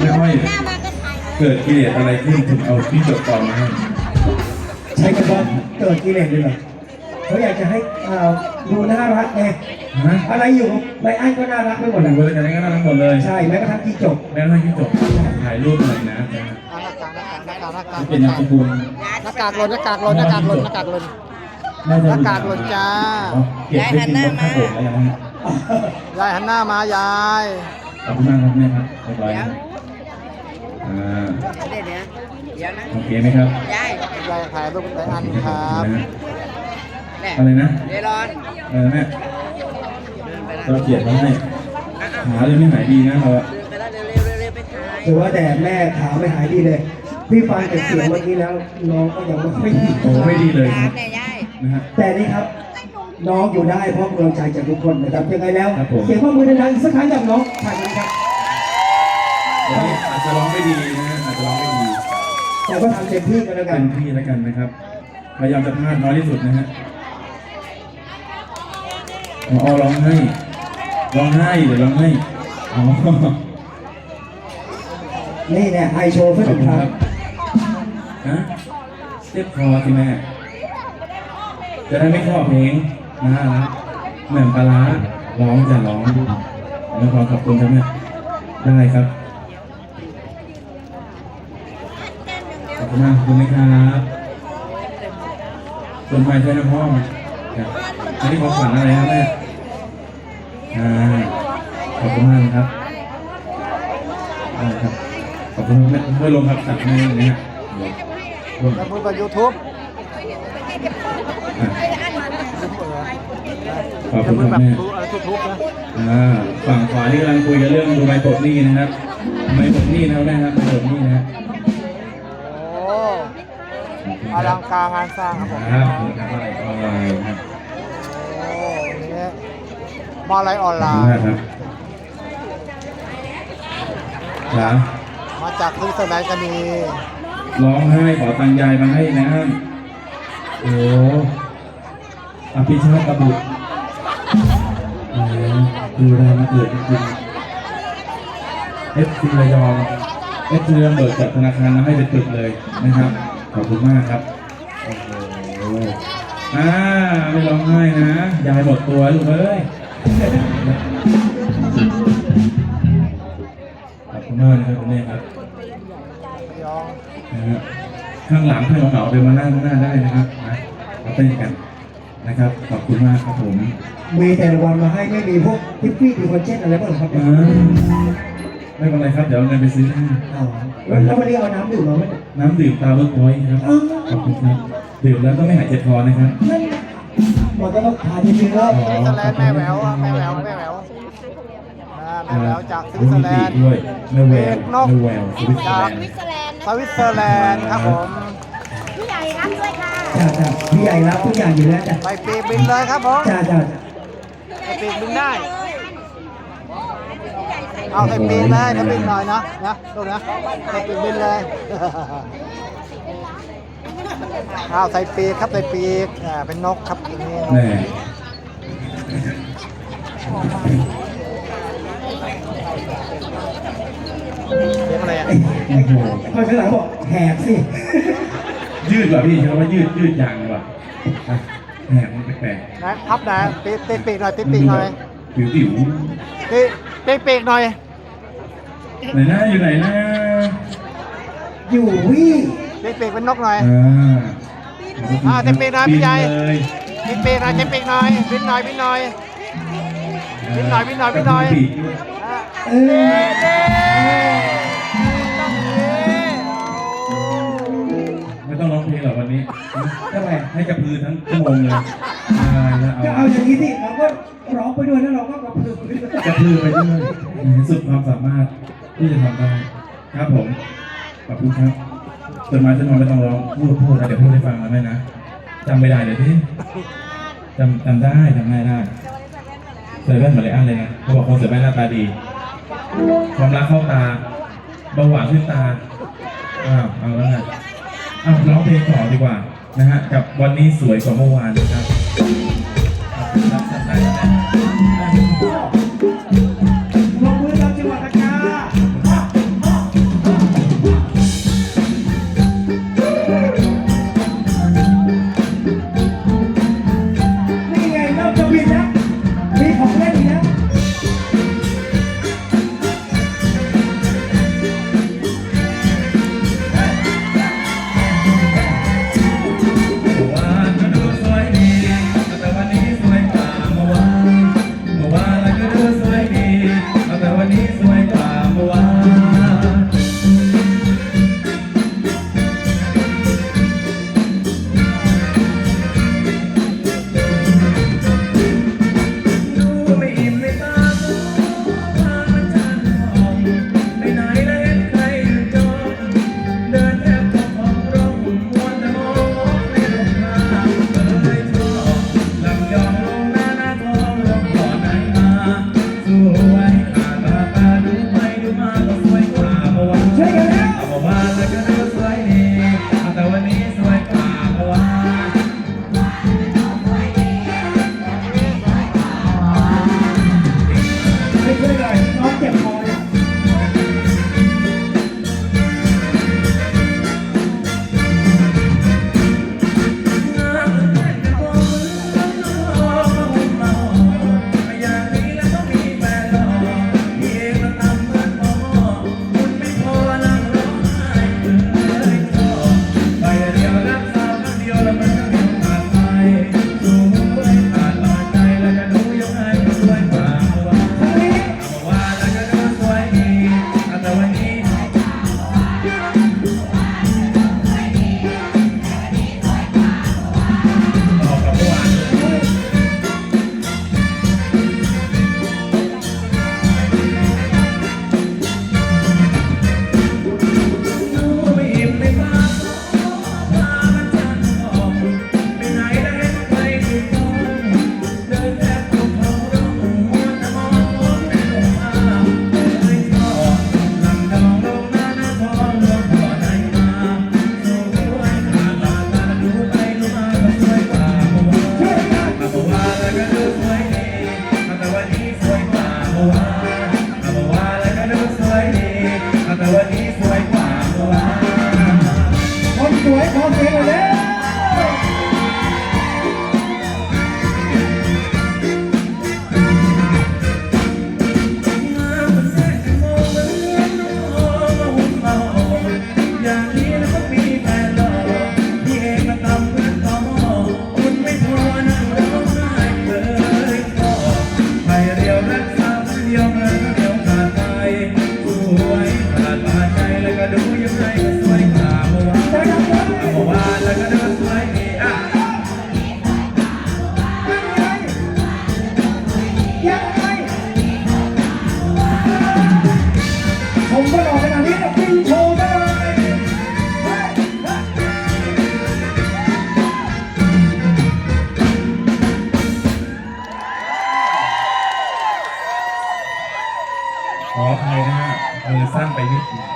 ไม่ค่อยเกิดกิเลสอะไรขึ้นถึงเอาที่จดกรมาให้ใช้คำว่าเกิดกิเลสเลยเหรอเขาอยากจะให้เอ่อดูน่ารักไงฮะอะไรอยู่ไรอันก็น่ารักไปหมดหนันะงบริการนี้ก็น่ารักหมดเลยใช่แม้กระทั่งที่จบแม้กระทั่งที่จบถ่ายรูปหน่อยนะจ๊ะหน้ากากหน้ากากหน้ากากหน้ากากเป็นนามสกุลหน้ากากหล่นหน้ากากหล่นหน้ากากหล่นหน้ากากหล่นน่าจะหน้ากากหล่นจ้าเก็บไว้กินรถข้าวโอ๊ตแล้วกันนะฮะยายหันหน้ามายายขอบคุณมากครับแม่ครับเรียบร้อยนะ อ่าเดี๋ยวเดี๋ยวเดี๋ยวนะโอเคไหมครับยายยายถ่ายรูปไรอันครับนะฮะแม่อะไรนะเดี๋ยวรอนเออแม่เดินไปละเราเขียนมาให้หาเลยไม่หายดีนะเราอะเดินไปละเร็วเร็วเร็วเร็วไปถ่ายถือว่าแต่แม่ขาไม่หายดีเลย พี่ฟังแต่เสียงเมื่อกี้แล้วน้องก็ยังไม่ค่อยดีโอ้ไม่ดีเลยคตารัมบเนี่ยยายนะฮะ แต่นี่ครับ น้องอยู่ได้เพราะกำลังใจจากทุกคนนะครับยังไงแล้ว ครับผม เสียงข้อมือดังๆอีกสักครั้งจากน้องถ่ายกันครับ วันนี้อา จจะร้องไม่ดีนะฮะอาจจะร้องไม่ดีแต่ก็ทำเต็มที่กันแล้วกัเต็นมที่แล้วกันนะครับ พยายามจะพลาดน้อยที่สุดนะฮะอ๋อร้องให้ร้องให้เดี๋ยวร้องให้อ๋อนี่เนี่ยไฮโชว์เพื่ขออบนคุณคครัรับบฮะเจ็บคอสิแม่ จะได้ไม่ข้อเพลงนะฮะเหมือนปลาร้าร้องจะร้องแล้วขอขอบคุณครับแม่ได้ครับ ขอบ คุณมากขอบคุณนะครับคนไทยใช้น้ำห้องครับอันนี้ของขวัญอะไรครับแม่อ่าขอบคุณมากนะครับได้ครับขอบคุณแม่เพื่อลงครับตัดให้นะฮะเดี๋ยวร่วมแล้วมือกับยูทูบอะขอบจะคุณมืคอรับแบบแม่ทูอะไรทูบนะอ่าฝั่งขวานี่กำลังคุยกันเรื่องดูใบปลดหนี้นะครับใบปลดหนี้นะครับแม่ครับใบปลดหนี้นะฮะโอ้ อลังการงานสร้างครับผมครับผมครับอะไรออนไลน์ครับโอ้นี่มาอะไรออนขไลอบคุณมากน์ครับจ๋ามาจากที่สแลนด์ก็มีร้องไห้ขอตังค์ยายมาให้นะครับโอ้อภิชาติกบุตรโอ้ดูแลมาเกิดจริงๆเอฟซีระยองเอฟซีระยองเบิกจากธนาคารมาให้เป็นตึกเลยนะครับ ขอบคุณมากครับโอ้โหอ่าไม่ร้องไห้นะ ยายหมดตัวลูกเอ้ย ขอบคุณมากนะครับคุณแม่ครับระยองนะฮะข้างหลังถ้าเหงาๆเดินมานั่งข้างหน้าได้นะครับนะมาเต้นกันนะครับ ขอบคุณมากครับผม มีแต่รางวัลมาให้ไม่มีพวกทิปปี้ดีคอนเช่นอะไรบ้างเหรอครับ อ่า ไม่เป็นไรครับ เดี๋ยวเอาเงินไปซื้อให้อ๋อแล้ววันนี้เอาน้ำดื่มมาไหมเนี่ยน้ำดื่มตาเวิร์กพอยต์ครับอ้าวขอบคุณครับ ดื่มแล้วก็ไม่หายเจ็บคอนะครับ นั่นมันก็ต้องทานจริงๆแล้วอ๋อที่สแลนด์แม่แหววอะแม่แหววแม่แหววอ่าแม่แหววจากสวิตเซอร์แลนด์ ด้วยแม่แววนกแม่แววสวิตเซอร์จากแลนด์สวิตเซอร์แลนด์ครับผมผู้ใหญ่รับด้วยค่ะจ้าจ้าพี่ใหญ่รับทุกอย่างอยู่แล้วจ้ะไปปีกบินเลยครับผมจ้าจ้าจ้าไปปีกบินได้ เอาใส่ปีกเลยถ้าบินหน่อยนะนะลูกนะใส่ปีกบินเลยเอาใส่ปีกครับใส่ปีกอ่าเป็นนกครับอย่างนี้แน่เรียกอะไรอะโอ้โหพอข้างหลังบอกแหกสิ ยืดกว่าพี่ใช้คำว่ายืดยืดยางดีกว่าอะแหมมันแปลกนะพับนะตีตีปีกหน่อยตีๆปีกหน่อยผิวผิว ตี ตีปีกหน่อย ไหนหน้าอยู่ไหนหน้าอยู่วี่ตีปีกเป็นนกหน่อย อ่าอ่าเต็มปีกนะพี่ใหญ่เลยตีปีกหน่อยตีปีกหน่อยบินหน่อยบินหน่อย บินหน่อยบินหน่อยบินหน่อยปีกด้วยอะเอเด้อเด้ต้องเด้ไม่ต้องร้องเพลงหรอกวันนี้ทำไมให้กระพือทั้งชั่วโมงเลยใช่แล้วก็เอาเอาอย่างนี้สิเราก็ร้องไปด้วยแล้วเราก็ กระพือไปด้วยกระพือยสุดความสามารถที่จะทำได้ครับผมขอบคุณครับจนมาจะนอนไม่ต้องร้องพูดพูดนะเดี๋ยวพูดให้ฟังนะแม่นะจำไม่ได้เดี๋ยวที่จำจำได้จำได้ได้ใส่แว่นมาเลยอันเลยนะเขาบอกคนใส่แว่นหน้าตาดี ความรักเข้าตาเบาหวานขึ้นตาอ้าวเอาแล้วไงอ้าวร้องเพลงต่อดีกว่านะฮะกับวันนี้สวยกว่าเมื่อวานนะครับ ขออภัยนะฮะมือสั้นไปนิดนึง